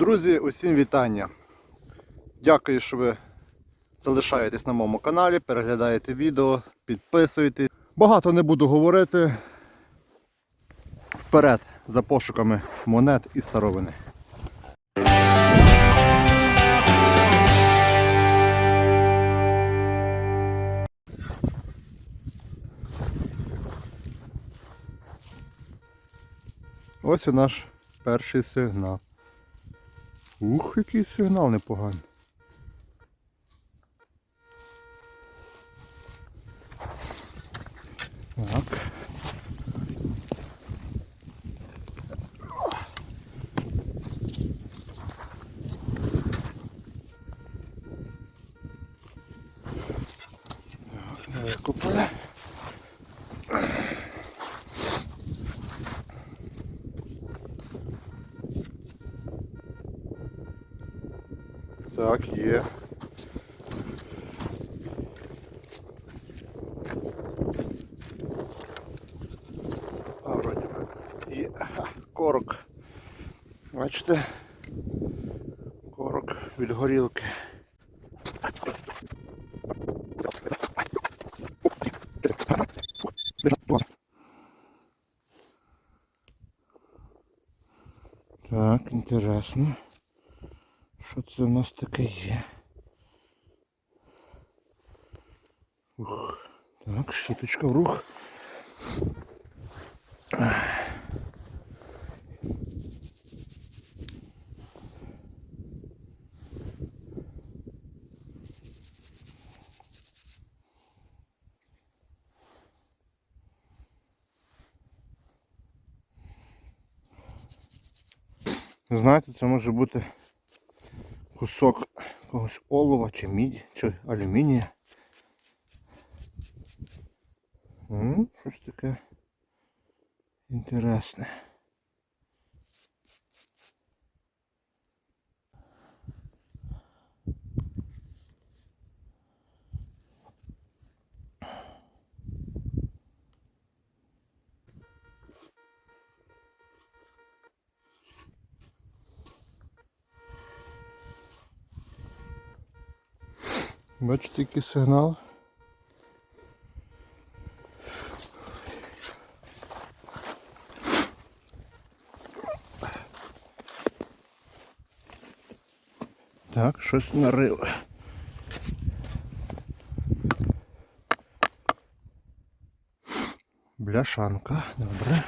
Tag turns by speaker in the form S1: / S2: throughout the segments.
S1: Друзі, усім вітання. Дякую, що ви залишаєтесь на моєму каналі, переглядаєте відео, підписуєтесь. Багато не буду говорити. Вперед за пошуками монет і старовини. Ось і наш перший сигнал. Ух, який сигнал непоганий. Так. Так, є. А, вроді би. Є. Корок. Бачите? Корок від горілки. Так, інтересно. Що це в нас таке є? Ух. Так, щіточка в рух. Знаєте, це може бути кусок якогось олова чи мідь, чи алюмінія. М, Щось таке інтересне. Бачите, який сигнал. Так, щось нарило. Бляшанка, добре.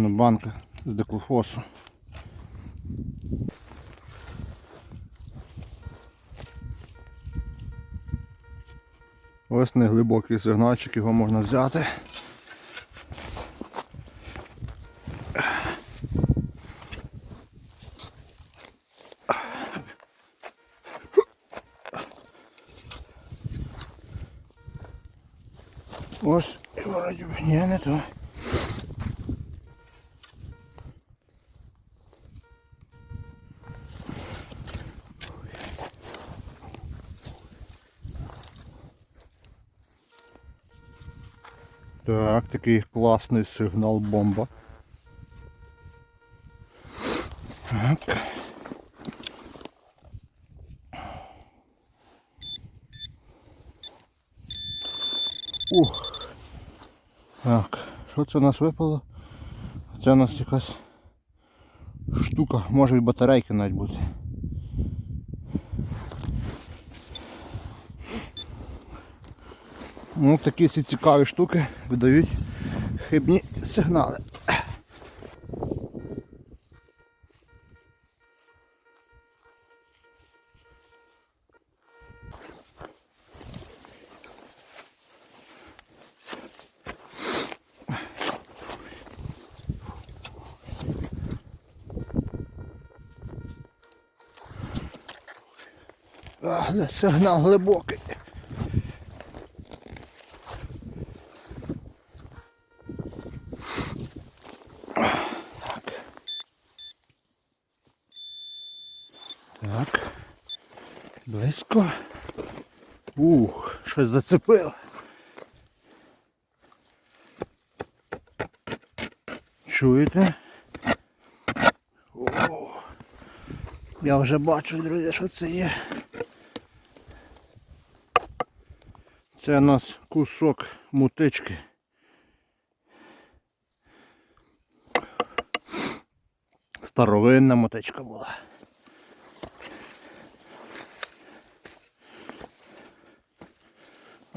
S1: Певно, банка з деклофосу. Ось неглибокий сигнальчик, його можна взяти. Так, такий класний сигнал бомба. Так. Ух. Так, що це у нас випало? Це у нас якась штука, може і батарейки навіть бути. Ну, такі ці цікаві штуки видають хибні сигнали. Сигнал глибокий. Так. Близько. Ух, щось зацепило. Чуєте? О, я вже бачу, друзі, що це є. Це у нас кусок мутички. Старовинна мотичка була.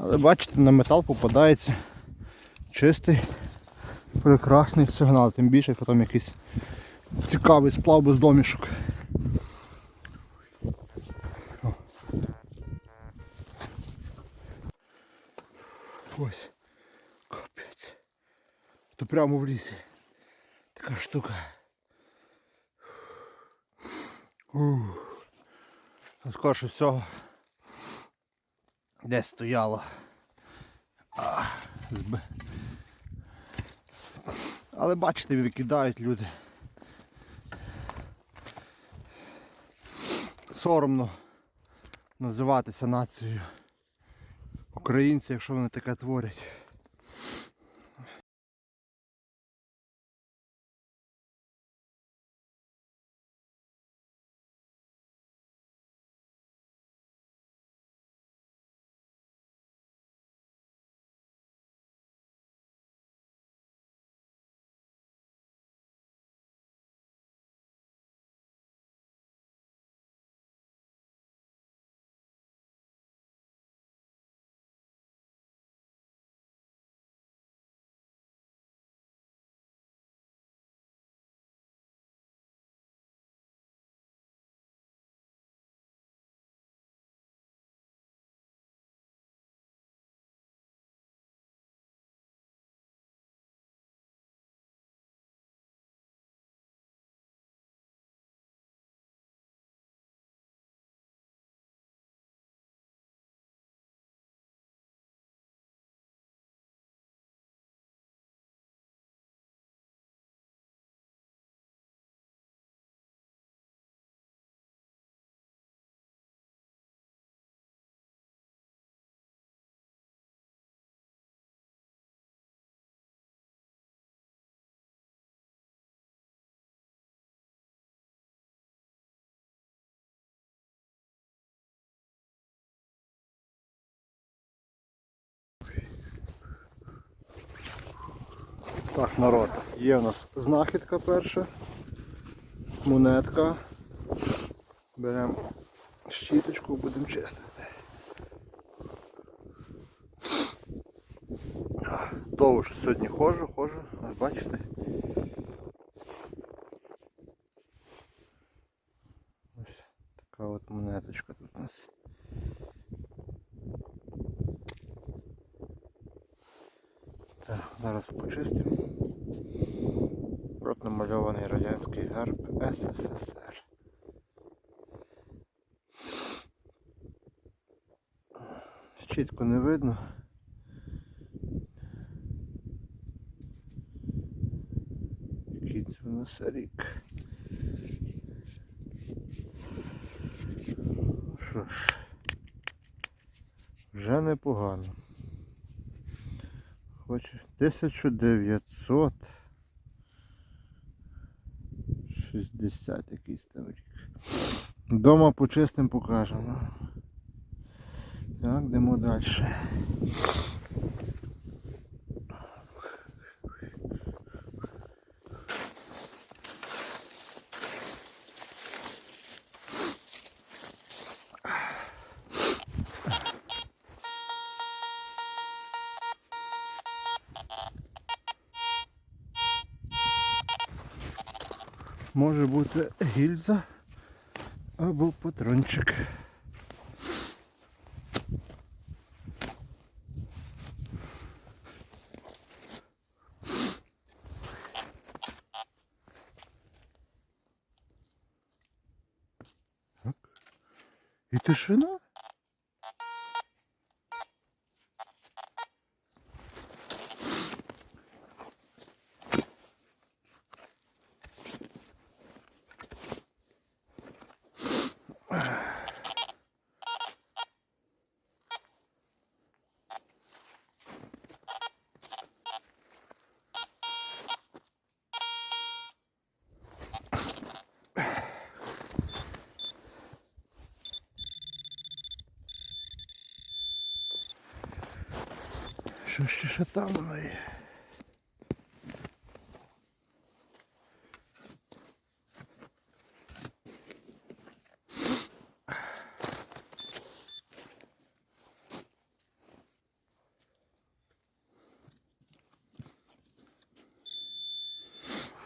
S1: Але бачите, на метал попадається чистий, прекрасний сигнал, тим більше, якщо там якийсь цікавий сплав без домішок. Ось. Капець. То прямо в лісі. Така штука. Ух. Скорше всього. Десь стояло. А, зб... Але бачите, викидають люди. Соромно називатися нацією українці, якщо вони таке творять. Так, народ, є у нас знахідка перша, монетка. Беремо щіточку, будемо чистити. Довго ж сьогодні ходжу, ходжу, ось бачите. Ось така от монеточка тут у нас. Так, зараз почистимо. Рот намальований радянський герб СССР. Чітко не видно. Який це у нас рік. Що ж, вже непогано. Хоч 1960 якийсь там рік. Дома почистим покажемо. Так, йдемо далі. Може бути гільза або патрончик. І тишина? Що ще ще там воно є?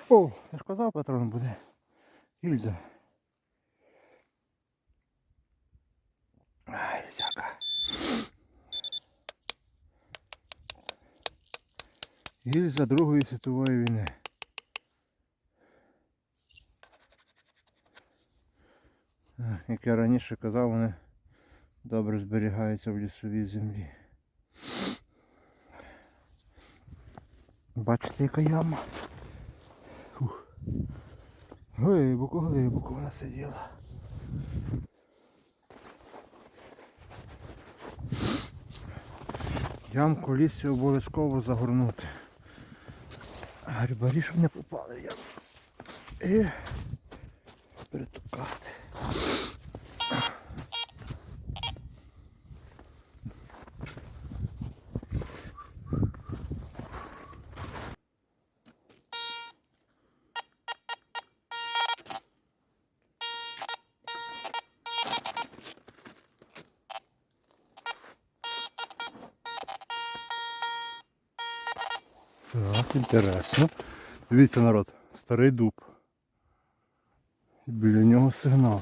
S1: О, я ж казав, патрон буде. Гільза. Гільза Другої світової війни. Як я раніше казав, вони добре зберігаються в лісовій землі. Бачите, яка яма? Фух. Глибоко, глибоко вона сиділа. Ямку лісі обов'язково загорнути. Грибарі, щоб не попали Я... І Так, інтересно. Дивіться, народ, старий дуб. І біля нього сигнал.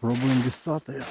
S1: Пробуємо дістати його.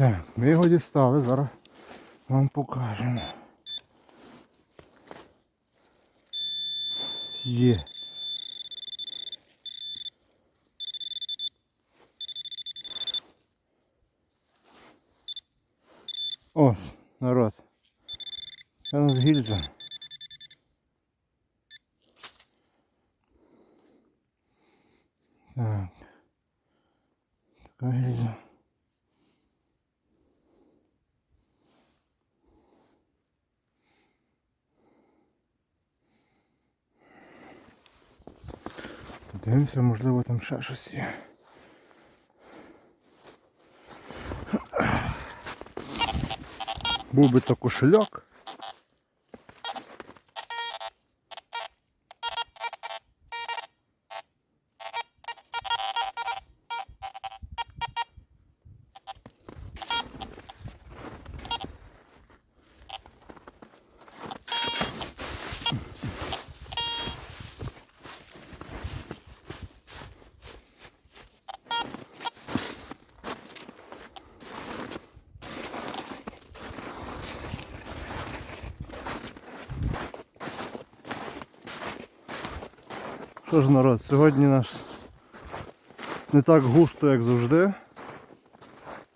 S1: Так, ми його дістали, зараз вам покажемо. Є. Ось, народ. Це у нас гільза. Так. Така гільза. Подивимося, можливо там ще щось є. Був би то кошельок. Що ж народ, сьогодні наш не так густо, як завжди.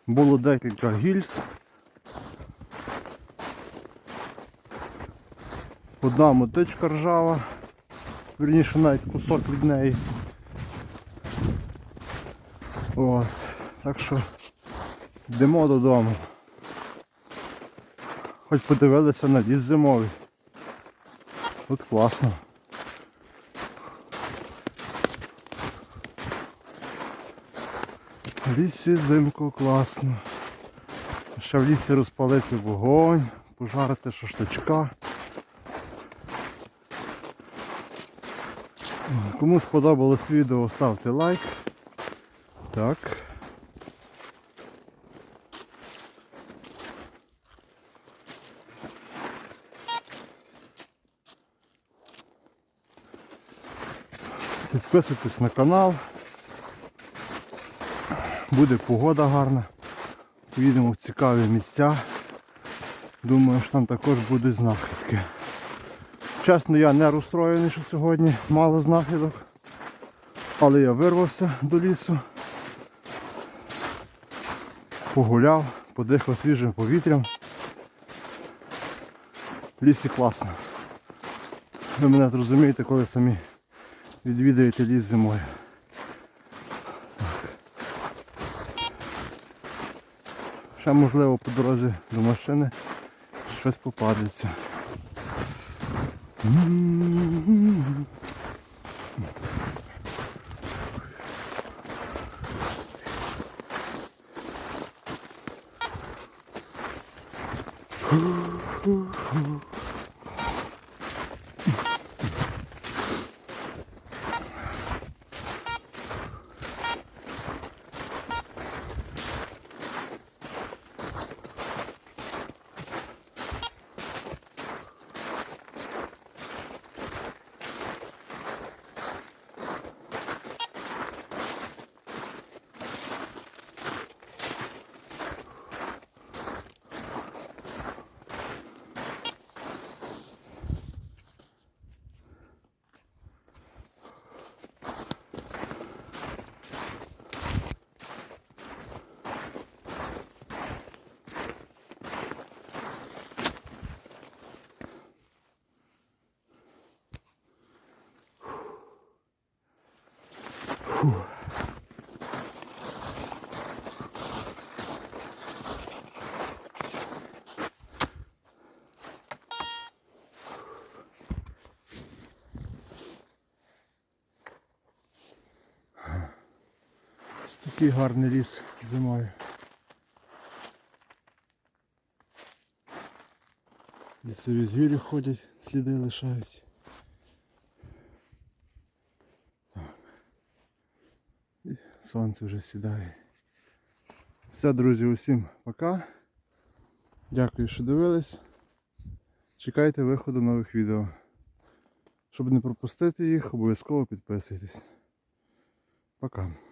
S1: Було декілька гільз. Одна мотичка ржава, вірніше навіть кусок від неї. От. Так що йдемо додому. Хоч подивилися на ліс зимовий. Тут класно. В лісі зимку класно. Ще в лісі розпалити вогонь, пожарити шашличка. Кому сподобалось відео, ставте лайк. Так. Підписуйтесь на канал. Буде погода гарна. Поїдемо в цікаві місця. Думаю, що там також будуть знахідки. Чесно, я не розстроєний, що сьогодні мало знахідок. Але я вирвався до лісу. Погуляв, подихав свіжим повітрям. В лісі класно. Ви мене зрозумієте, коли самі відвідаєте ліс зимою. Ще можливо по дорозі до машини щось попадеться. Ось такий гарний ліс зимою. Лісові звірі ходять, сліди лишають. Так. І сонце вже сідає. Все, друзі, усім пока. Дякую, що дивились. Чекайте виходу нових відео. Щоб не пропустити їх, обов'язково підписуйтесь. Пока.